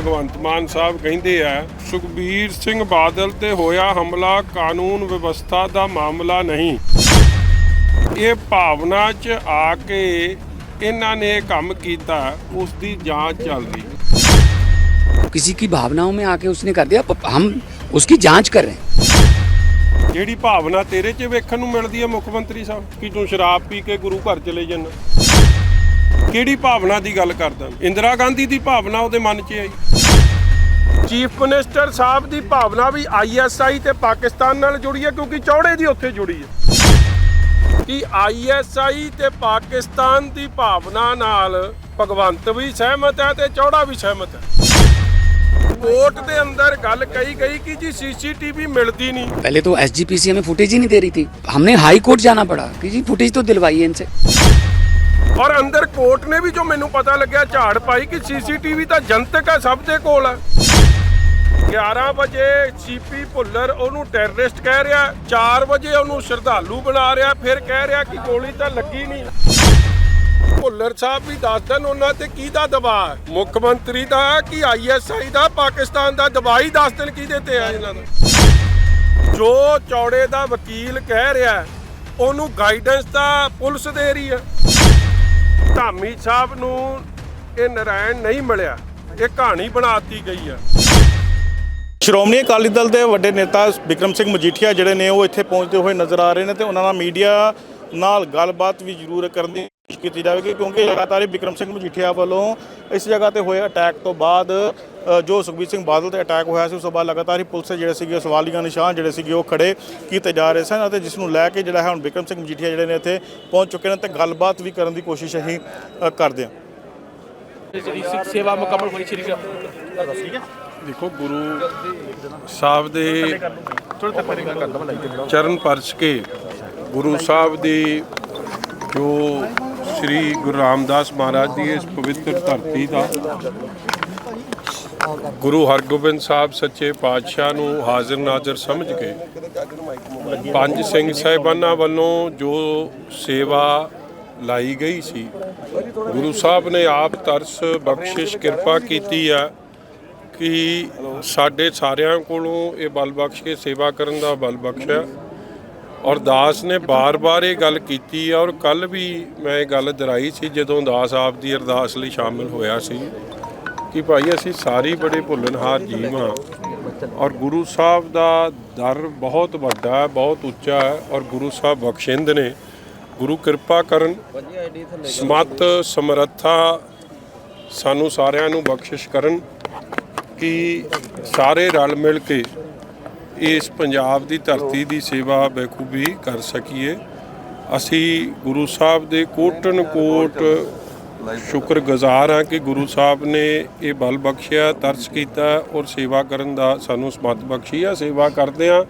ਭਗਵੰਤ ਮਾਨ ਸਾਹਿਬ ਕਹਿੰਦੇ ਆ ਸੁਖਬੀਰ ਸਿੰਘ ਬਾਦਲ ਤੇ ਹੋਇਆ ਹਮਲਾ ਕਾਨੂੰਨ ਵਿਵਸਥਾ ਦਾ ਮਾਮਲਾ ਨਹੀਂ ਇਹ ਭਾਵਨਾ 'ਚ ਆ ਕੇ ਇਹਨਾਂ ਨੇ ਇਹ ਕੰਮ ਕੀਤਾ ਉਸ ਦੀ ਜਾਂਚ ਚੱਲ ਰਹੀ किसी की भावनाओं में आके उसने कर दिया प- हम उसकी जांच कर रहे हैं ਜਿਹੜੀ ਭਾਵਨਾ ਤੇਰੇ 'ਚ ਵੇਖਣ ਨੂੰ ਮਿਲਦੀ ਹੈ ਮੁੱਖ ਮੰਤਰੀ ਸਾਹਿਬ ਕਿ ਤੂੰ ਸ਼ਰਾਬ ਪੀ ਕੇ ਗੁਰੂ ਘਰ ਚਲੇ ਜਾਂਦਾ ਕਿਹੜੀ ਭਾਵਨਾ ਦੀ ਗੱਲ ਕਰਦਾ ਇੰਦਰਾ ਗਾਂਧੀ ਦੀ ਭਾਵਨਾ ਉਹਦੇ ਮਨ 'ਚ ਆਈ ਚੀਫ ਮਿਨਿਸਟਰ ਸਾਹਿਬ ਦੀ ਭਾਵਨਾ ਵੀ ਆਈਐਸਆਈ ਤੇ ਪਾਕਿਸਤਾਨ ਨਾਲ ਜੁੜੀ ਹੈ ਕਿਉਂਕਿ ਚੌੜੇ ਦੀ ਉੱਥੇ ਜੁੜੀ ਹੈ ਕਿ ਆਈਐਸਆਈ ਤੇ ਪਾਕਿਸਤਾਨ ਦੀ ਭਾਵਨਾ ਨਾਲ ਭਗਵੰਤ ਵੀ ਸਹਿਮਤ ਹੈ ਤੇ ਚੌੜਾ ਵੀ ਸਹਿਮਤ ਹੈ ਕੋਰਟ ਦੇ ਅੰਦਰ ਗੱਲ ਕਹੀ ਗਈ ਕਿ ਜੀ ਸੀਸੀਟੀਵੀ ਮਿਲਦੀ ਨਹੀਂ पहले तो एस हमें फुटेज ही नहीं दे रही थी हमने हाई कोर्ट जाना पड़ा कि जी फुटेज तो दिलवाइए इनसे ਔਰ ਅੰਦਰ ਕੋਰਟ ਨੇ ਵੀ ਜੋ ਮੈਨੂੰ ਪਤਾ ਲੱਗਿਆ, ਝਾੜ ਪਾਈ ਕਿ ਸੀਸੀਟੀਵੀ ਤਾਂ ਜਨਤਕ ਹੈ, ਸਭ ਦੇ ਕੋਲ ਹੈ। 11 ਵਜੇ ਸੀਪੀ ਭੁੱਲਰ ਉਹਨੂੰ ਟੈਰਰਿਸਟ ਕਹਿ ਰਿਹਾ 4 ਵਜੇ ਉਹਨੂੰ ਸ਼ਰਧਾਲੂ ਬਣਾ ਰਿਹਾ, ਫਿਰ ਕਹਿ ਰਿਹਾ ਕਿ ਗੋਲੀ ਤਾਂ ਲੱਗੀ ਨਹੀਂ। ਭੁੱਲਰ ਸਾਹਿਬ ਵੀ ਦੱਸ ਦੇਣ ਉਹਨਾਂ ਤੇ ਕਿਹਦਾ ਦਬਾਅ ਮੁੱਖ ਮੰਤਰੀ ਦਾ ਕਿ ਆਈਐਸਆਈ ਦਾ, ਪਾਕਿਸਤਾਨ ਦਾ ਦਬਾਅ ਹੀ ਦੱਸ ਦੇਣ ਕਿਹਦੇ ਤੇ ਆ ਇਹਨਾਂ ਦਾ। ਜੋ ਚੌੜੇ ਦਾ ਵਕੀਲ ਕਹਿ ਰਿਹਾ, ਉਹਨੂੰ ਗਾਈਡੈਂਸ ਤਾਂ ਪੁਲਿਸ ਦੇ ਰਹੀ ਹੈ। ਧਾਮੀ ਸਾਹਿਬ ਨੂੰ ਇਹ ਨਰਾਇਣ ਨਹੀਂ ਮਿਲਿਆ। ਇਹ ਕਹਾਣੀ ਬਣਾਤੀ ਗਈ ਆ। ਸ਼੍ਰੋਮਣੀ ਅਕਾਲੀ ਦਲ ਦੇ ਵੱਡੇ ਨੇਤਾ ਵਿਕਰਮ ਸਿੰਘ ਮਜੀਠੀਆ ਜਿਹੜੇ ਨੇ ਉਹ ਇੱਥੇ ਪਹੁੰਚਦੇ ਹੋਏ ਨਜ਼ਰ ਆ ਰਹੇ ਨੇ ਤੇ ਉਹਨਾਂ ਨਾਲ ਮੀਡੀਆ ਨਾਲ ਗੱਲਬਾਤ ਵੀ ਜ਼ਰੂਰ ਕਰਨ ਦੀ ਕੀਤੀ ਜਾਵੇਗੀ ਕਿਉਂਕਿ ਲਗਾਤਾਰ ਹੀ ਵਿਕਰਮ ਸਿੰਘ ਮਜੀਠੀਆ ਵੱਲੋਂ ਇਸ ਜਗ੍ਹਾ ਤੇ ਹੋਏ ਅਟੈਕ ਤੋਂ ਬਾਅਦ ਜੋ ਸੁਖਬੀਰ ਸਿੰਘ ਬਾਦਲ ਤੇ ਅਟੈਕ ਹੋਇਆ ਸੀ ਉਸ ਤੋਂ ਬਾਅਦ ਲਗਾਤਾਰ ਹੀ ਪੁਲਿਸ ਜਿਹੜੇ ਸੀਗੇ ਸਵਾਲੀਆ ਨਿਸ਼ਾਨ ਜਿਹੜੇ ਸੀਗੇ ਉਹ ਖੜੇ ਕੀਤੇ ਜਾ ਰਹੇ ਸਨ ਅਤੇ ਜਿਸ ਨੂੰ ਲੈ ਕੇ ਜਿਹੜਾ ਹੈ ਹੁਣ ਵਿਕਰਮ ਸਿੰਘ ਮਜੀਠੀਆ ਜਿਹੜੇ ਨੇ ਇੱਥੇ ਪਹੁੰਚ ਚੁੱਕੇ ਨੇ ਤੇ ਗੱਲਬਾਤ ਵੀ ਕਰਨ ਦੀ ਕੋਸ਼ਿਸ਼ ਅਸੀਂ ਕਰਦੇ ਹਾਂ। ਜਿਹੜੀ ਸਿੱਖ ਸੇਵਾ ਮੁਕੰਮਲ ਹੋਈ ਸ਼੍ਰੀ ਠੀਕ ਹੈ ਦੇਖੋ ਗੁਰੂ ਸਾਹਿਬ ਦੇ ਚਰਨ ਪਰਚ ਕੇ ਗੁਰੂ ਸਾਹਿਬ ਦੀ ਜੋ ਸ੍ਰੀ ਗੁਰੂ ਰਾਮਦਾਸ ਮਹਾਰਾਜ ਦੀ ਇਸ ਪਵਿੱਤਰ ਧਰਤੀ ਦਾ। ਗੁਰੂ ਹਰਗੋਬਿੰਦ ਸਾਹਿਬ ਸੱਚੇ ਪਾਤਸ਼ਾਹ ਨੂੰ ਹਾਜ਼ਰ ਨਾਜ਼ਰ ਸਮਝ ਕੇ ਪੰਜ ਸਿੰਘ ਸਾਹਿਬਾਨਾਂ ਵੱਲੋਂ ਜੋ ਸੇਵਾ ਲਾਈ ਗਈ ਸੀ, ਗੁਰੂ ਸਾਹਿਬ ਨੇ ਆਪ ਤਰਸ ਬਖਸ਼ਿਸ਼ ਕਿਰਪਾ ਕੀਤੀ ਆ ਕਿ ਸਾਡੇ ਸਾਰਿਆਂ ਕੋਲੋਂ ਇਹ ਬਲ ਬਖਸ਼ ਕੇ ਸੇਵਾ ਕਰਨ ਦਾ ਬਲ ਬਖਸ਼ਿਆ। ਔਰ ਦਾਸ ਨੇ ਬਾਰ-ਬਾਰ ਇਹ ਗੱਲ ਕੀਤੀ ਔਰ ਕੱਲ ਵੀ ਮੈਂ ਇਹ ਗੱਲ ਦਰਾਈ ਸੀ ਜਦੋਂ ਦਾਸ ਆਪ ਦੀ ਅਰਦਾਸ ਲਈ ਸ਼ਾਮਿਲ ਹੋਇਆ ਸੀ ਕਿ ਭਾਈ ਅਸੀਂ ਸਾਰੇ ਬੜੇ ਭੁੱਲਣਹਾਰ ਜੀਵ ਹਾਂ ਔਰ ਗੁਰੂ ਸਾਹਿਬ ਦਾ ਦਰ ਬਹੁਤ ਵੱਡਾ ਹੈ, ਬਹੁਤ ਉੱਚਾ ਹੈ ਔਰ ਗੁਰੂ ਸਾਹਿਬ ਬਖਸ਼ਿੰਦ ਨੇ ਗੁਰੂ ਕਿਰਪਾ ਕਰਨ ਸਮਤ ਸਮਰੱਥਾ ਸਾਨੂੰ ਸਾਰਿਆਂ ਨੂੰ ਬਖਸ਼ਿਸ਼ ਕਰਨ ਕਿ ਸਾਰੇ ਰਲ ਮਿਲ ਕੇ ਇਸ ਪੰਜਾਬ ਦੀ ਧਰਤੀ ਦੀ ਸੇਵਾ ਬਖੂਬੀ ਕਰ ਸਕੀਏ। ਅਸੀਂ ਗੁਰੂ ਸਾਹਿਬ ਦੇ ਕੋਟਨ ਕੋਟ ਸ਼ੁਕਰਗੁਜ਼ਾਰ ਹਾਂ ਕਿ ਗੁਰੂ ਸਾਹਿਬ ਨੇ ਇਹ ਬਲ ਬਖਸ਼ਿਆ, ਤਰਸ ਕੀਤਾ ਔਰ ਸੇਵਾ ਕਰਨ ਦਾ ਸਾਨੂੰ ਸਮਤ ਬਖਸ਼ੀ ਆ। ਸੇਵਾ ਕਰਦੇ ਆ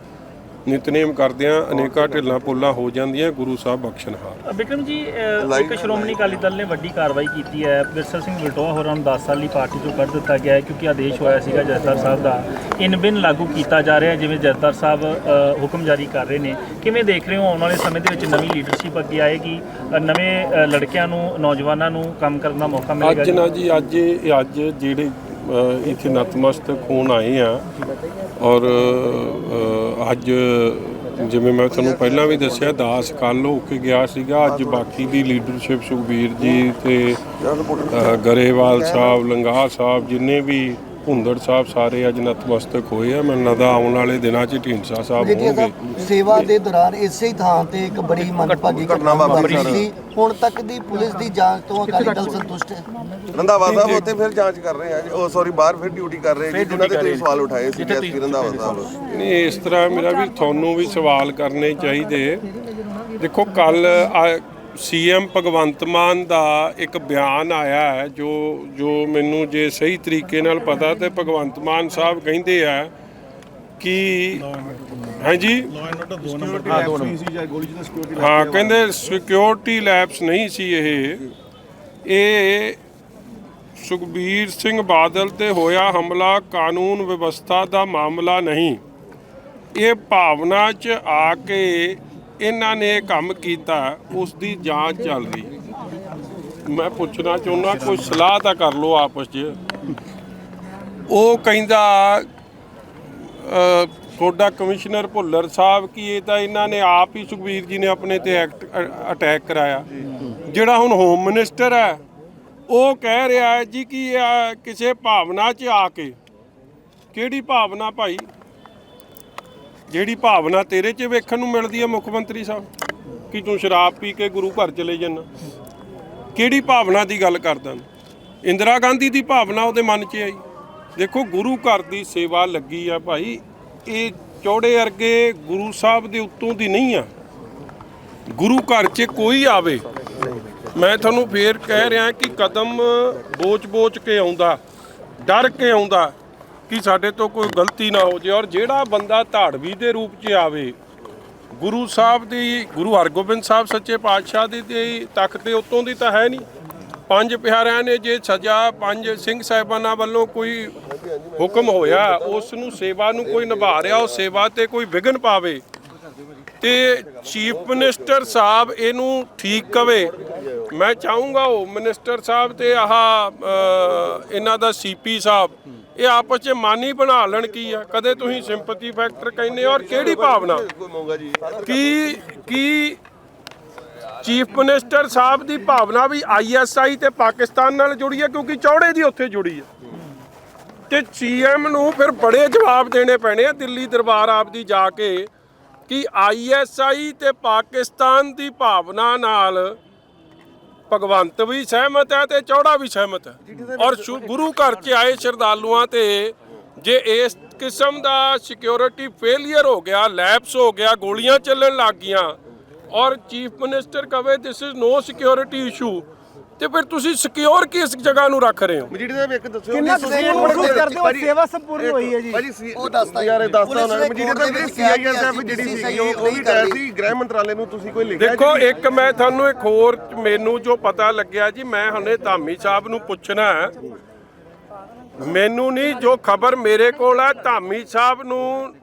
ਨਿਤਨੇਮ ਕਰਦੇ ਆ ਅਨੇਕਾਂ ਢਿੱਲਾਂ ਪੁੱਲਾਂ ਹੋ ਜਾਂਦੀਆਂ ਗੁਰੂ ਸਾਹਿਬ ਬਖਸ਼ਣਹਾਰ ਵਿਕਰਮ ਜੀ ਅਹ, ਇੱਕ ਸ਼੍ਰੋਮਣੀ ਅਕਾਲੀ ਦਲ ਨੇ ਵੱਡੀ ਕਾਰਵਾਈ ਕੀਤੀ ਹੈ। ਬਿਰਸਾ ਸਿੰਘ ਵਲਟੋਆ ਹੋਰਾਂ ਨੂੰ 10 ਸਾਲ ਲਈ ਪਾਰਟੀ ਤੋਂ ਕੱਢ ਦਿੱਤਾ ਗਿਆ ਹੈ ਕਿਉਂਕਿ ਆਦੇਸ਼ ਹੋਇਆ ਸੀਗਾ ਜਥੇਦਾਰ ਸਾਹਿਬ ਦਾ। ਇਨ ਬਿਨ ਲਾਗੂ ਕੀਤਾ ਜਾ ਰਿਹਾ ਹੈ ਜਿਵੇਂ ਜਥੇਦਾਰ ਸਾਹਿਬ ਅਹ, ਹੁਕਮ ਜਾਰੀ ਕਰ ਰਹੇ ਨੇ। ਕਿਵੇਂ ਦੇਖ ਰਹੇ ਹੋ ਆਉਣ ਵਾਲੇ ਸਮੇਂ ਦੇ ਵਿੱਚ ਨਵੀਂ ਲੀਡਰਸ਼ਿਪ ਅੱਗੇ ਆਏਗੀ? ਅਹ, ਨਵੇਂ ਅਹ, ਲੜਕਿਆਂ ਨੂੰ ਨੌਜਵਾਨਾਂ ਨੂੰ ਕੰਮ ਕਰਨ ਦਾ ਮੌਕਾ ਮਿਲੇਗਾ? ਅੱਜ? ਨਾ ਜੀ ਅੱਜ ਇਹ ਅੱਜ ਜਿਹੜੇ ਇੱਥੇ ਨਤਮਸਤਕ ਹੋਣ ਆਏ ਆ ਔਰ ਅੱਜ ਜਿਵੇਂ ਮੈਂ ਤੁਹਾਨੂੰ ਪਹਿਲਾਂ ਵੀ ਦੱਸਿਆ, ਦਾਸ ਕੱਲ ਹੋ ਕੇ ਗਿਆ ਸੀਗਾ। ਅੱਜ ਬਾਕੀ ਦੀ ਲੀਡਰਸ਼ਿਪ ਸੁਖਬੀਰ ਜੀ ਤੇ ਗਰੇਵਾਲ ਸਾਹਿਬ ਲੰਗਾਹ ਸਾਹਿਬ, ਜਿੰਨੇ ਵੀ ਭੁੰਦੜ ਸਾਹਿਬ ਸਾਰੇ ਅੱਜ ਨਤਮਸਤਕ ਹੋਏ ਆ ਮੈਨੂੰ ਲੱਗਦਾ ਆਉਣ ਵਾਲੇ ਦਿਨਾਂ 'ਚ ਢੀਂਡਸਾ ਸਾਹਿਬ ਹੋਣਗੇ। ਸੇਵਾ ਦੇ ਦੌਰਾਨ ਇਸੇ ਹੀ ਥਾਂ ਤੇ ਇੱਕ ਬੜੀ ਮੰਦਭਾਗੀ ਘਟਨਾ ਵਾਪਰੀ ਸੀ। ਹੁਣ ਤੱਕ ਦੀ ਪੁਲਿਸ ਦੀ ਜਾਂਚ ਤੋਂ ਅਕਾਲੀ ਦਲ ਸੰਤੁਸ਼ਟ ਹੈ। ਰੰਧਾਵਾ ਸਾਹਿਬ ਉੱਥੇ ਫਿਰ ਜਾਂਚ ਕਰ ਰਹੇ ਆ ਜੀ। ਉਹ ਸੌਰੀ ਬਾਹਰ ਫਿਰ ਡਿਊਟੀ ਕਰ ਰਹੇ ਜੀ। ਜਿਨ੍ਹਾਂ ਤੇ ਤੁਸੀਂ ਸਵਾਲ ਉਠਾਏ ਸੀ ਐਸਪੀ ਰੰਧਾਵਾ ਸਾਹਿਬ। ਨਹੀਂ ਇਸ ਤਰ੍ਹਾਂ ਮੇਰਾ ਵੀ ਤੁਹਾਨੂੰ ਵੀ ਸਵਾਲ ਕਰਨੇ ਚਾਹੀਦੇ। ਦੇਖੋ ਕੱਲ ਸੀਐਮ ਭਗਵੰਤ ਮਾਨ ਦਾ ਇੱਕ ਬਿਆਨ ਆਇਆ ਹੈ ਜੋ ਜੋ ਮੈਨੂੰ ਜੇ ਸਹੀ ਤਰੀਕੇ ਨਾਲ ਪਤਾ ਤੇ ਭਗਵੰਤ ਮਾਨ ਸਾਹਿਬ ਕਹਿੰਦੇ ਆ ਕਿ ਹਾਂਜੀ? ਹਾਂ ਕਹਿੰਦੇ ਸਿਕਿਉਰਿਟੀ ਲੈਪਸ ਨਹੀਂ ਸੀ ਇਹ। ਇਹ ਸੁਖਬੀਰ ਸਿੰਘ ਬਾਦਲ ਤੇ ਹੋਇਆ ਹਮਲਾ ਕਾਨੂੰਨ ਵਿਵਸਥਾ ਦਾ ਮਾਮਲਾ ਨਹੀਂ। ਇਹ ਭਾਵਨਾ 'ਚ ਆ ਕੇ ਇਹਨਾਂ ਨੇ ਕੰਮ ਕੀਤਾ ਉਸ ਦੀ ਜਾਂਚ ਚੱਲ ਰਹੀ। ਮੈਂ ਪੁੱਛਣਾ ਚਾਹੁੰਦਾ, ਕੋਈ ਸਲਾਹ ਤਾਂ ਕਰ ਲਓ ਆਪਸ 'ਚ। ਉਹ ਕਹਿੰਦਾ ਤੁਹਾਡਾ ਕਮਿਸ਼ਨਰ ਭੁੱਲਰ ਸਾਹਿਬ ਕੀ ਇਹ ਤਾਂ ਇਹਨਾਂ ਨੇ ਆਪ ਹੀ ਸੁਖਬੀਰ ਜੀ ਨੇ ਆਪਣੇ ਤੇ ਐਕਟ ਅਟੈਕ ਕਰਾਇਆ। ਜਿਹੜਾ ਹੁਣ ਹੋਮ ਮਿਨਿਸਟਰ ਹੈ, ਉਹ ਕਹਿ ਰਿਹਾ ਹੈ ਜੀ ਕਿ ਕਿਸੇ ਭਾਵਨਾ 'ਚ ਆ ਕੇ, ਕਿਹੜੀ ਭਾਵਨਾ ਭਾਈ? ਜਿਹੜੀ ਭਾਵਨਾ ਤੇਰੇ 'ਚ ਵੇਖਣ ਨੂੰ ਮਿਲਦੀ ਹੈ ਮੁੱਖ ਮੰਤਰੀ ਸਾਹਿਬ? ਕਿ ਤੂੰ ਸ਼ਰਾਬ ਪੀ ਕੇ ਗੁਰੂ ਘਰ ਚਲੇ ਜਾਂਦਾ। ਕਿਹੜੀ ਭਾਵਨਾ ਦੀ ਗੱਲ ਕਰਦਾ ਇੰਦਰਾ ਗਾਂਧੀ ਦੀ ਭਾਵਨਾ ਉਹਦੇ ਮਨ 'ਚ ਆਈ। ਦੇਖੋ, ਗੁਰੂ ਘਰ ਦੀ ਸੇਵਾ ਲੱਗੀ ਆ ਭਾਈ। ਇਹ ਚੌੜੇ ਅਰਗੇ ਗੁਰੂ ਸਾਹਿਬ ਦੇ ਉੱਤੋਂ ਦੀ ਨਹੀਂ ਆ। ਗੁਰੂ ਘਰ 'ਚ ਕੋਈ ਆਵੇ। ਮੈਂ ਤੁਹਾਨੂੰ ਫੇਰ ਕਹਿ ਰਿਹਾ ਕਿ ਕਦਮ ਬੋਚ-ਬੋਚ ਕੇ ਆਉਂਦਾ, ਡਰ ਕੇ ਆਉਂਦਾ। ਕਿ ਸਾਡੇ ਤੋਂ ਕੋਈ ਗਲਤੀ ਨਾ ਹੋ ਜੇ ਔਰ ਜਿਹੜਾ ਬੰਦਾ ਧਾੜਵੀ ਦੇ ਰੂਪ 'ਚ ਆਵੇ, ਗੁਰੂ ਸਾਹਿਬ ਦੀ, ਗੁਰੂ ਹਰਗੋਬਿੰਦ ਸਾਹਿਬ ਸੱਚੇ ਪਾਤਸ਼ਾਹ ਦੀ ਤੇ ਤਖਤ ਦੇ ਉੱਤੋਂ ਦੀ ਤਾਂ ਹੈ ਨਹੀਂ। ਪੰਜ ਪਿਆਰਿਆਂ ਨੇ ਜੇ ਸਜ਼ਾ ਪੰਜ ਸਿੰਘ ਸਾਹਿਬਾਨਾਂ ਵੱਲੋਂ ਕੋਈ ਹੁਕਮ ਹੋਇਆ, ਉਸ ਨੂੰ ਸੇਵਾ ਨੂੰ ਕੋਈ ਨਿਭਾ ਰਿਹਾ, ਉਹ ਸੇਵਾ ਤੇ ਕੋਈ ਵਿਘਨ ਪਾਵੇ ਤੇ ਚੀਫ ਮਿਨਿਸਟਰ ਸਾਹਿਬ ਇਹਨੂੰ ਠੀਕ ਕਵੇ ਮੈਂ ਚਾਹੂੰਗਾ ਉਹ ਮਿਨਿਸਟਰ ਸਾਹਿਬ ਤੇ ਆਹ ਇਹਨਾਂ ਦਾ ਸੀਪੀ ਸਾਹਿਬ, ਇਹ ਆਪਸ 'ਚ ਮਾਨੀ ਬਣਾ ਲੈਣ ਕੀ ਆ? ਕਦੇ ਤੁਸੀਂ ਸਿੰਪਥੀ ਫੈਕਟਰ ਕਹਿੰਦੇ ਹੋ ਔਰ ਕਿਹੜੀ ਭਾਵਨਾ? ਕੀ ਕੀ ਚੀਫ ਮਿਨਿਸਟਰ ਸਾਹਿਬ ਦੀ ਭਾਵਨਾ ਵੀ ਆਈਐਸਆਈ ਤੇ ਪਾਕਿਸਤਾਨ ਨਾਲ ਜੁੜੀ ਹੈ ਕਿਉਂਕਿ ਚੌੜੇ ਦੀ ਉੱਥੇ ਜੁੜੀ ਹੈ ਤੇ ਸੀਐਮ ਨੂੰ ਫਿਰ ਬੜੇ ਜਵਾਬ ਦੇਣੇ ਪੈਣੇ ਆ ਦਿੱਲੀ ਦਰਬਾਰ ਆਪ ਦੀ ਜਾ ਕੇ ਕਿ ਆਈਐਸਆਈ ਤੇ ਪਾਕਿਸਤਾਨ ਦੀ ਭਾਵਨਾ ਨਾਲ ਭਗਵੰਤ ਵੀ ਸਹਿਮਤ ਹੈ ਤੇ ਚੌੜਾ ਵੀ ਸਹਿਮਤ ਹੈ। ਔਰ ਗੁਰੂ ਘਰ 'ਚ ਆਏ ਸ਼ਰਧਾਲੂਆਂ ਤੇ ਜੇ ਇਸ ਕਿਸਮ ਦਾ ਸਿਕਿਉਰਿਟੀ ਫੇਲਿਅਰ ਹੋ ਗਿਆ ਲੈਪਸ ਹੋ ਗਿਆ ਗੋਲੀਆਂ ਚੱਲਣ ਲੱਗ ਗਈਆਂ ਔਰ ਚੀਫ ਮਿਨਿਸਟਰ ਕਵੇ this is no security issue ਤੇ ਫਿਰ ਤੁਸੀਂ ਸਿਕਿਉਰ ਕਿਸ ਜਗ੍ਹਾ ਨੂੰ ਰੱਖ ਰਹੇ ਹੋ? ਮਜੀਠੀ ਸਾਹਿਬ ਇੱਕ ਦੱਸਿਓ ਕਿੰਨਾ ਕਿ ਤੁਸੀਂ ਤੁਸੀਂ ਕਰਦੇ ਹੋ? ਸੇਵਾ ਸੰਪੂਰਨ ਹੋਈ ਹੈ ਜੀ। ਭਾਜੀ ਸੀ ਉਹ ਦੱਸਦਾ ਯਾਰ ਇਹ ਦੱਸਦਾ ਪੁਲਿਸ ਉਹਨਾਂ ਨੇ। ਮਜੀਠੀ ਕੋਰਟ ਸਾਹਿਬ ਦੇ ਜਿਹੜੀ ਵਿੱਚ ਕਿਹਾ ਕਿ ਸੀਆਈਐਸਐਫ ਅਸੀਂ ਜਿਹੜੀ ਕਿਸੇ ਸੀ ਸਹਿਯੋਗ ਉਹ ਵੀ ਨਹੀਂ ਕਿਹਾ ਕਰਦੇ। ਸੀ ਗ੍ਰਹਿ ਮੰਤਰਾਲੇ ਨੂੰ ਤੁਸੀਂ ਕੋਈ ਲਿਖਿਆ ਦੇਖੋ? ਇੱਕ ਮੈਂ ਤੁਹਾਨੂੰ ਇੱਕ ਹੋਰ ਮੈਨੂੰ ਜੋ ਪਤਾ ਲੱਗਿਆ ਜੀ ਮੈਂ ਹੁਣੇ ਧਾਮੀ ਸਾਹਿਬ ਨੂੰ ਪੁੱਛਣਾ ਮੈਨੂੰ ਨਹੀਂ ਜੋ ਖਬਰ ਮੇਰੇ ਕੋਲ ਹੈ ਧਾਮੀ ਸਾਹਿਬ ਨੂੰ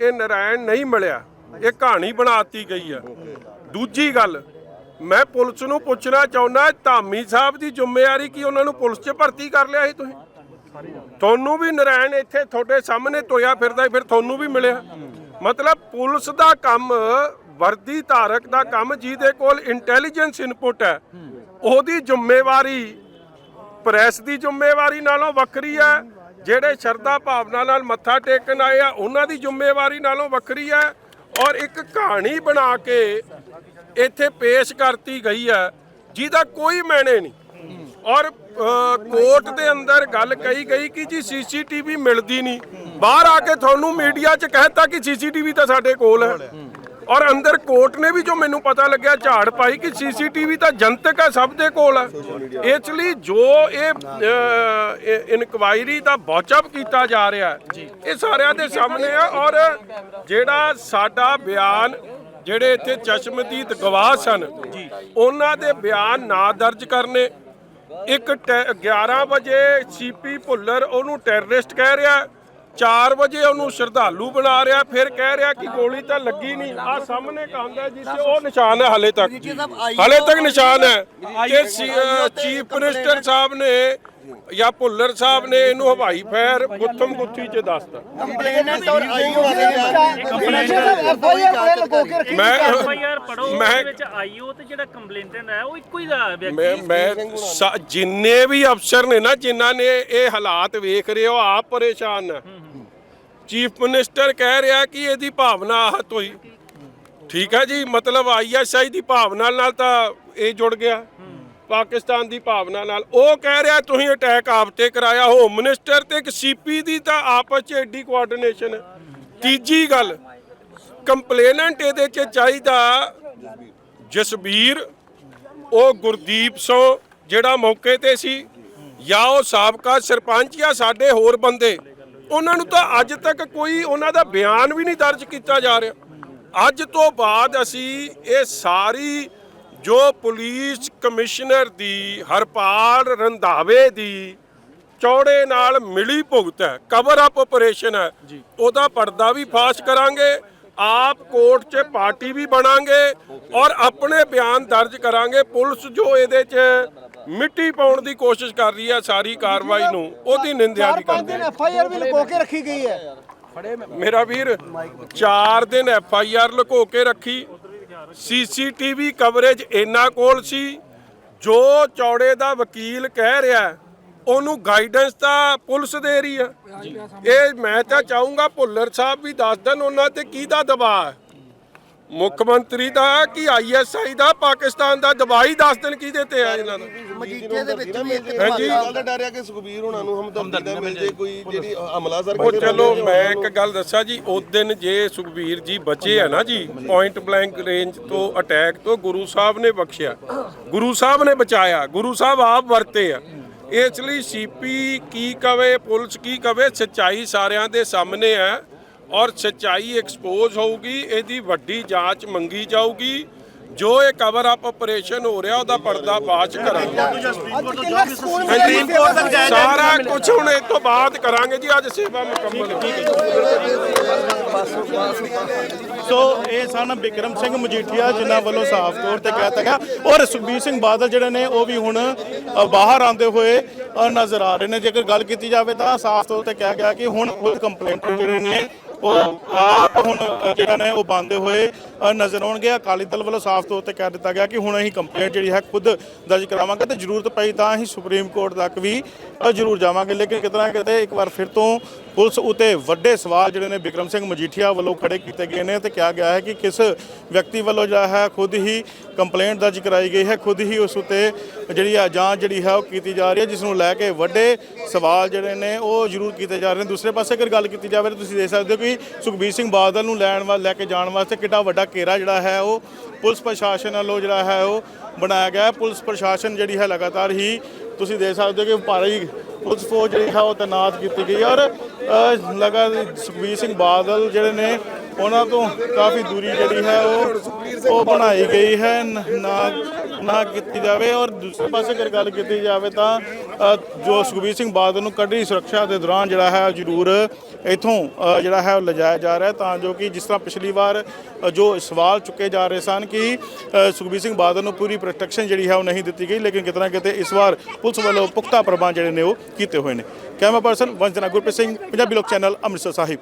ਇਹ ਨਰਾਇਣ ਨਹੀਂ ਮਿਲਿਆ। ਇਹ ਕਹਾਣੀ ਬਣਾਤੀ ਗਈ ਹੈ ਦੂਜੀ ਗੱਲ ਮੈਂ ਪੁਲਿਸ ਨੂੰ ਪੁੱਛਣਾ ਚਾਹੁੰਦਾ, ਧਾਮੀ ਸਾਹਿਬ ਦੀ ਜ਼ਿੰਮੇਵਾਰੀ ਕੀ? ਉਹਨਾਂ ਨੂੰ ਪੁਲਿਸ 'ਚ ਭਰਤੀ ਕਰ ਲਿਆ ਸੀ ਤੁਸੀਂ? ਤੁਹਾਨੂੰ ਵੀ ਨਰਾਇਣ ਇੱਥੇ ਤੁਹਾਡੇ ਸਾਹਮਣੇ ਤੋਇਆ ਫਿਰਦਾ ਫਿਰ ਤੁਹਾਨੂੰ ਵੀ ਮਿਲਿਆ। ਮਤਲਬ ਪੁਲਿਸ ਦਾ ਕੰਮ, ਵਰਦੀ ਧਾਰਕ ਦਾ ਕੰਮ ਜਿਹਦੇ ਕੋਲ ਇੰਟੈਲੀਜੈਂਸ ਇਨਪੁਟ ਹੈ, ਉਹਦੀ ਜ਼ਿੰਮੇਵਾਰੀ ਪ੍ਰੈਸ ਦੀ ਜ਼ਿੰਮੇਵਾਰੀ ਨਾਲੋਂ ਵੱਖਰੀ ਹੈ, ਜਿਹੜੇ ਸ਼ਰਧਾ ਭਾਵਨਾ ਨਾਲ ਮੱਥਾ ਟੇਕਣ ਆਏ ਆ, ਉਹਨਾਂ ਦੀ ਜ਼ਿੰਮੇਵਾਰੀ ਨਾਲੋਂ ਵੱਖਰੀ ਹੈ। ਔਰ ਇੱਕ ਕਹਾਣੀ ਬਣਾ ਕੇ ਇੱਥੇ ਪੇਸ਼ ਕਰਤੀ ਗਈ ਹੈ, ਜਿਹਦਾ ਕੋਈ ਮੈਨੇ ਨਹੀਂ। ਔਰ ਕੋਰਟ ਦੇ ਅੰਦਰ ਗੱਲ ਕਹੀ ਗਈ ਕਿ ਜੀ ਸੀਸੀਟੀਵੀ ਮਿਲਦੀ ਨਹੀਂ। ਬਾਹਰ ਆ ਕੇ ਤੁਹਾਨੂੰ ਮੀਡੀਆ 'ਚ ਕਹਿਤਾ ਕਿ ਸੀਸੀਟੀਵੀ ਤਾਂ ਸਾਡੇ ਕੋਲ ਹੈ। ਔਰ ਅੰਦਰ ਕੋਰਟ ਨੇ ਵੀ ਜੋ ਮੈਨੂੰ ਪਤਾ ਲੱਗਿਆ ਝਾੜ ਪਾਈ ਕਿ ਸੀਸੀਟੀਵੀ ਤਾਂ ਜਨਤਕ ਹੈ ਸਭ ਦੇ ਕੋਲ ਹੈ। ਇਸ ਲਈ ਜੋ ਇਹ ਇਨਕੁਆਇਰੀ ਦਾ ਬੌਚਅਪ ਕੀਤਾ ਜਾ ਰਿਹਾ ਹੈ ਇਹ ਸਾਰਿਆਂ ਦੇ ਸਾਹਮਣੇ ਹੈ ਔਰ ਜਿਹੜਾ ਸਾਡਾ ਬਿਆਨ ਜਿਹੜੇ ਇੱਥੇ ਚਸ਼ਮਦੀਦ ਗਵਾਹ ਸਨ ਉਹਨਾਂ ਦੇ ਬਿਆਨ ਨਾ ਦਰਜ ਕਰਨੇ। ਇੱਕ ਟੈ- 11 ਵਜੇ ਸੀਪੀ ਭੁੱਲਰ ਉਹਨੂੰ ਟੈਰਰਿਸਟ ਕਹਿ ਰਿਹਾ 4 ਵਜੇ ਉਹਨੂੰ ਸ਼ਰਧਾਲੂ ਬਣਾ ਰਿਹਾ ਫਿਰ ਕਹਿ ਰਿਹਾ ਕਿ ਗੋਲੀ ਤਾਂ ਲੱਗੀ ਨਹੀਂ। ਆ ਸਾਹਮਣੇ ਕਾਂਦਾ ਜੀ ਤੇ ਉਹ ਨਿਸ਼ਾਨ ਹੈ ਹਲੇ ਤੱਕ ਹਲੇ ਤੱਕ ਨਿਸ਼ਾਨ ਹੈ ਕਿ ਚੀਫ ਮਿਨਿਸਟਰ ਸਾਹਿਬ ਨੇ ਜਾਂ ਭੁੱਲਰ ਸਾਹਿਬ ਨੇ ਇਹਨੂੰ ਹਵਾਈ ਫਾਇਰ ਗੁੱਥਮ ਗੁੱਥੀ ਚ ਦੱਸਤਾ। ਮੈਂ ਹੈ ਹੀ ਜਿੰਨੇ ਵੀ ਅਫਸਰ ਨੇ ਨਾ ਜਿਨ੍ਹਾਂ ਨੇ ਇਹ ਹਾਲਾਤ ਵੇਖ ਰਹੇ ਹੋ ਆਪ ਪਰੇਸ਼ਾਨ ਨੇ ਚੀਫ ਮਿਨਿਸਟਰ ਕਹਿ ਰਿਹਾ ਕਿ ਇਹਦੀ ਭਾਵਨਾ ਆਹਤ ਹੋਈ। ਠੀਕ ਹੈ ਜੀ, ਮਤਲਬ ਆਈਐਸਆਈ ਦੀ ਭਾਵਨਾ ਨਾਲ ਤਾਂ ਇਹ ਜੁੜ ਗਿਆ। ਪਾਕਿਸਤਾਨ ਦੀ ਭਾਵਨਾ ਨਾਲ। ਉਹ ਕਹਿ ਰਿਹਾ, ਤੁਸੀਂ ਅਟੈਕ ਆਪ ਤੇ ਕਰਾਇਆ ਹੋਮ ਮਿਨਿਸਟਰ ਤੇ ਇੱਕ ਸੀਪੀ ਦੀ ਤਾਂ ਆਪਸ ਚ ਐਡੀ ਕੋਆਰਡੀਨੇਸ਼ਨ ਹੈ। ਤੀਜੀ ਗੱਲ ਕੰਪਲੇਨੈਂਟ ਇਹਦੇ ਚ ਚਾਹੀਦਾ ਜਸਬੀਰ, ਉਹ ਗੁਰਦੀਪ ਸੋ ਜਿਹੜਾ ਮੌਕੇ ਤੇ ਸੀ, ਜਾਂ ਉਹ ਸਾਬਕਾ ਸਰਪੰਚ ਜਾਂ ਸਾਡੇ ਹੋਰ ਬੰਦੇ। ਉਹਨਾਂ ਨੂੰ ਤਾਂ ਅੱਜ ਤੱਕ ਕੋਈ ਉਹਨਾਂ ਦਾ ਬਿਆਨ ਵੀ ਨਹੀਂ ਦਰਜ ਕੀਤਾ ਜਾ ਰਿਹਾ। ਅੱਜ ਤੋਂ ਬਾਅਦ ਅਸੀਂ ਇਹ ਸਾਰੀ ਜੋ ਪੁਲਿਸ ਕਮਿਸ਼ਨਰ ਦੀ ਹਰਪਾਲ ਰੰਧਾਵੇ ਦੀ ਚੌੜੇ ਨਾਲ ਮਿਲੀ ਭੁਗਤ ਹੈ ਕਵਰ ਅਪ ਆਪਰੇਸ਼ਨ ਹੈ ਉਹਦਾ ਪਰਦਾ ਵੀ ਫਾਸ਼ ਕਰਾਂਗੇ ਆਪ ਕੋਰਟ 'ਚ ਪਾਰਟੀ ਵੀ ਬਣਾਂਗੇ ਔਰ ਆਪਣੇ ਬਿਆਨ ਦਰਜ ਕਰਾਂਗੇ। ਪੁਲਿਸ ਜੋ ਇਹਦੇ 'ਚ ਮਿੱਟੀ ਪਾਉਣ ਦੀ ਕੋਸ਼ਿਸ਼ ਕਰ ਰਹੀ ਹੈ ਸਾਰੀ ਕਾਰਵਾਈ ਨੂੰ ਉਹਦੀ ਨਿੰਦਿਆ ਵੀ ਕਰਦੇ ਹਾਂ। ਐਫ ਆਈ ਆਰ ਵੀ ਲੁਕੋ ਕੇ ਰੱਖੀ ਗਈ ਹੈ। ਮੇਰਾ ਵੀਰ 4 ਦਿਨ ਐਫ ਆਈ ਆਰ ਲੁਕੋ ਕੇ ਰੱਖੀ। ਸੀਸੀਟੀਵੀ ਕਵਰੇਜ ਇਹਨਾਂ ਕੋਲ ਸੀ ਜੋ ਚੌੜੇ ਦਾ ਵਕੀਲ ਕਹਿ ਰਿਹਾ ਹੈ, ਉਹਨੂੰ ਗਾਈਡੈਂਸ ਤਾਂ ਪੁਲਿਸ ਦੇ ਰਹੀ ਆ। ਇਹ ਮੈਂ ਤਾਂ ਚਾਹੂੰਗਾ ਭੁੱਲਰ ਸਾਹਿਬ ਵੀ ਦੱਸ ਦੇਣ ਉਹਨਾਂ ਤੇ ਕਿਹਦਾ ਦਬਾਅ ਹੈ। ਮੁੱਖ ਮੰਤਰੀ ਦਾ ਕਿ ਆਈਐਸਆਈ ਦਾ ਪਾਕਿਸਤਾਨ ਦਾ ਹੀ ਦੱਸ ਦੇਣ ਕਿਹਦੇ ਤੇ ਆ ਇਹਨਾਂ ਦਾ? ਮਜੀਠੇ ਦੇ ਵਿੱਚ ਵੀ ਇੱਕ ਹਾਂਜੀ। ਗੱਲ ਦਾ ਡਰ ਆ ਕਿ ਸੁਖਬੀਰ ਉਹਨਾਂ ਨੂੰ ਹਮਦਰਦੀ ਨਾ ਮਿਲ ਜੇ ਕੋਈ ਜਿਹੜੀ ਹਮਲਾ ਸਰ ਉਹ ਚਲੋ ਮੈਂ ਇੱਕ ਗੱਲ ਦੱਸਾਂ ਜੀ ਉਸ ਦਿਨ ਜੇ ਸੁਖਬੀਰ ਜੀ ਬਚੇ ਆ ਨਾ ਜੀ ਪੁਆਇੰਟ ਬਲੈਂਕ ਰੇਂਜ ਤੋਂ ਅਟੈਕ ਤੋਂ ਗੁਰੂ ਸਾਹਿਬ ਨੇ ਬਖਸ਼ਿਆ। ਗੁਰੂ ਸਾਹਿਬ ਨੇ ਬਚਾਇਆ ਗੁਰੂ ਸਾਹਿਬ ਆਪ ਵਰਤੇ ਆ। ਇਸ ਲਈ ਸੀਪੀ ਕੀ ਕਵੇ ਪੁਲਿਸ ਕੀ ਕਵੇ ਸੱਚਾਈ ਸਾਰਿਆਂ ਦੇ ਸਾਹਮਣੇ ਹੈ ਔਰ ਸੱਚਾਈ ਐਕਸਪੋਜ਼ ਹੋਊਗੀ ਇਹਦੀ ਵੱਡੀ ਜਾਂਚ ਮੰਗੀ ਜਾਊਗੀ। ਜੋ ਇਹ ਕਵਰ ਅਪ ਆਪਰੇਸ਼ਨ ਹੋ ਰਿਹਾ ਉਹਦਾ ਪਰਦਾ ਬਾਅਦ ਚ ਕਰਾਂਗੇ? ਸਾਰਾ ਕੁਝ ਹੁਣ ਇਹ ਤੋਂ ਬਾਅਦ ਕਰਾਂਗੇ ਜੀ ਅੱਜ ਸੇਵਾ ਮੁਕੰਮਲ ਸੋ ਇਹ ਸਨ ਬਿਕਰਮ ਸਿੰਘ ਮਜੀਠੀਆ ਜਿਨ੍ਹਾਂ ਵੱਲੋਂ ਸਾਫ਼ ਤੌਰ ਤੇ ਕਹਿ ਤਾ ਗਿਆ। ਔਰ ਸੁਖਬੀਰ ਸਿੰਘ ਬਾਦਲ ਜਿਹੜੇ ਨੇ ਉਹ ਵੀ ਹੁਣ ਬਾਹਰ ਆਉਂਦੇ ਹੋਏ ਨਜ਼ਰ ਆ ਰਹੇ ਨੇ। ਜੇਕਰ ਗੱਲ ਕੀਤੀ ਜਾਵੇ ਤਾਂ ਸਾਫ਼ ਤੌਰ ਤੇ ਕਿਹਾ ਗਿਆ ਕਿ ਹੁਣ ਉਹ ਕੰਪਲੇਂਟ ਜਿਹੜੇ ਨੇ ਉਹ ਆਪ ਹੁਣ ਜਿਹੜਾ ਨੇ ਉਹ ਬੰਦੇ ਹੋਏ ਨਜ਼ਰ ਆਉਣਗੇ। ਅਕਾਲੀ ਦਲ ਵੱਲੋਂ ਸਾਫ਼ ਤੌਰ ਤੇ ਕਹਿ ਦਿੱਤਾ ਗਿਆ ਕਿ ਹੁਣ ਅਸੀਂ ਕੰਪਲੇਂਟ ਜਿਹੜੀ ਹੈ ਖੁਦ ਦਰਜ ਕਰਾਵਾਂਗੇ ਤੇ ਜ਼ਰੂਰਤ ਪਈ ਤਾਂ ਅਸੀਂ ਸੁਪਰੀਮ ਕੋਰਟ ਤੱਕ ਵੀ ਜ਼ਰੂਰ ਜਾਵਾਂਗੇ। ਲੇਕਿਨ ਕਿਤਨਾ ਕਿਤੇ ਇੱਕ ਵਾਰ ਫਿਰ ਤੋਂ ਪੁਲਿਸ ਉਤੇ ਵੱਡੇ ਸਵਾਲ ਜਿਹੜੇ ਨੇ ਬਿਕਰਮ ਸਿੰਘ ਮਜੀਠੀਆ ਵੱਲੋਂ ਖੜੇ ਕੀਤੇ ਗਏ ਨੇ ਤੇ ਕਿਹਾ ਗਿਆ ਹੈ ਕਿ ਕਿਸ ਵਿਅਕਤੀ ਵੱਲੋਂ ਜਿਹੜਾ ਹੈ ਖੁਦ ਹੀ ਕੰਪਲੇਂਟ ਦਰਜ ਕਰਾਈ ਗਈ ਹੈ, ਖੁਦ ਹੀ ਉਸ ਉਤੇ ਜਿਹੜੀ ਆ ਜਾਂਚ ਜਿਹੜੀ ਹੈ ਉਹ ਕੀਤੀ ਜਾ ਰਹੀ ਹੈ, ਜਿਸ ਨੂੰ ਲੈ ਕੇ ਵੱਡੇ ਸਵਾਲ ਜਿਹੜੇ ਨੇ ਉਹ ਜ਼ਰੂਰ ਕੀਤੇ ਜਾ ਰਹੇ ਨੇ। ਦੂਸਰੇ ਪਾਸੇ ਅਗਰ ਗੱਲ ਕੀਤੀ ਜਾਵੇ ਤਾਂ ਤੁਸੀਂ ਦੇਖ ਸਕਦੇ ਹੋ ਕਿ ਸੁਖਬੀਰ ਸਿੰਘ ਬਾਦਲ ਨੂੰ ਲੈਣ ਵਾ, ਲੈ ਕੇ ਜਾਣ ਵਾਸਤੇ ਕਿੱਡਾ ਵੱਡਾ ਘੇਰਾ ਜਿਹੜਾ ਹੈ ਉਹ ਪੁਲਿਸ ਪ੍ਰਸ਼ਾਸਨ ਵੱਲੋਂ ਜਿਹੜਾ ਹੈ ਉਹ ਬਣਾਇਆ ਗਿਆ ਪੁਲਿਸ ਪ੍ਰਸ਼ਾਸਨ ਜਿਹੜੀ ਹੈ ਲਗਾਤਾਰ ਹੀ ਤੁਸੀਂ ਦੇਖ ਸਕਦੇ ਹੋ ਕਿ ਭਾਰੀ ਪੁਲਿਸ ਫੌਜ ਜਿਹੜੀ ਹੈ ਉਹ ਤੈਨਾਤ ਕੀਤੀ ਗਈ ਔਰ ਅ, ਲਗਾਤਾਰ ਸੁਖਬੀਰ ਸਿੰਘ ਬਾਦਲ ਜਿਹੜੇ ਨੇ ਉਹਨਾਂ ਤੋਂ ਕਾਫੀ ਦੂਰੀ ਜਿਹੜੀ ਹੈ ਉਹ ਉਹ ਬਣਾਈ ਗਈ ਹੈ, ਨਾ ਨਾ ਕੀਤੀ ਜਾਵੇ ਔਰ ਦੂਸਰੇ ਪਾਸੇ ਅਗਰ ਗੱਲ ਕੀਤੀ ਜਾਵੇ ਤਾਂ ਜੋ ਸੁਖਬੀਰ ਸਿੰਘ ਬਾਦਲ ਨੂੰ ਕੱਢੀ ਸੁਰੱਖਿਆ ਦੇ ਦੌਰਾਨ ਜਿਹੜਾ ਹੈ ਉਹ ਜ਼ਰੂਰ ਇਥੋਂ ਜਿਹੜਾ ਹੈ ਉਹ ਲਿਜਾਇਆ ਜਾ ਰਿਹਾ ਤਾਂ ਜੋ ਕਿ ਜਿਸ ਤਰ੍ਹਾਂ ਪਿਛਲੀ ਵਾਰ ਜੋ ਸਵਾਲ ਚੁੱਕੇ ਜਾ ਰਹੇ ਸਨ ਕਿ ਸੁਖਬੀਰ ਸਿੰਘ ਬਾਦਲ ਨੂੰ ਪੂਰੀ ਪ੍ਰੋਟੈਕਸ਼ਨ ਜਿਹੜੀ ਹੈ ਉਹ ਨਹੀਂ ਦਿੱਤੀ ਗਈ, ਲੇਕਿਨ ਕਿਤਨਾ ਕਿਤੇ ਇਸ ਵਾਰ ਪੁਲਿਸ ਵੱਲੋਂ ਪੁਖਤਾ ਪ੍ਰਬੰਧ ਜਿਹੜੇ ਨੇ ਉਹ ਕੀਤੇ ਹੋਏ ਨੇ। ਕੈਮਰਾ ਪਰਸਨ ਵੰਜਨਾ ਗੁਰਪ੍ਰੀਤ ਸਿੰਘ, ਪੰਜਾਬੀ ਲੋਕ ਚੈਨਲ ਅੰਮ੍ਰਿਤਸਰ ਸਾਹਿਬ।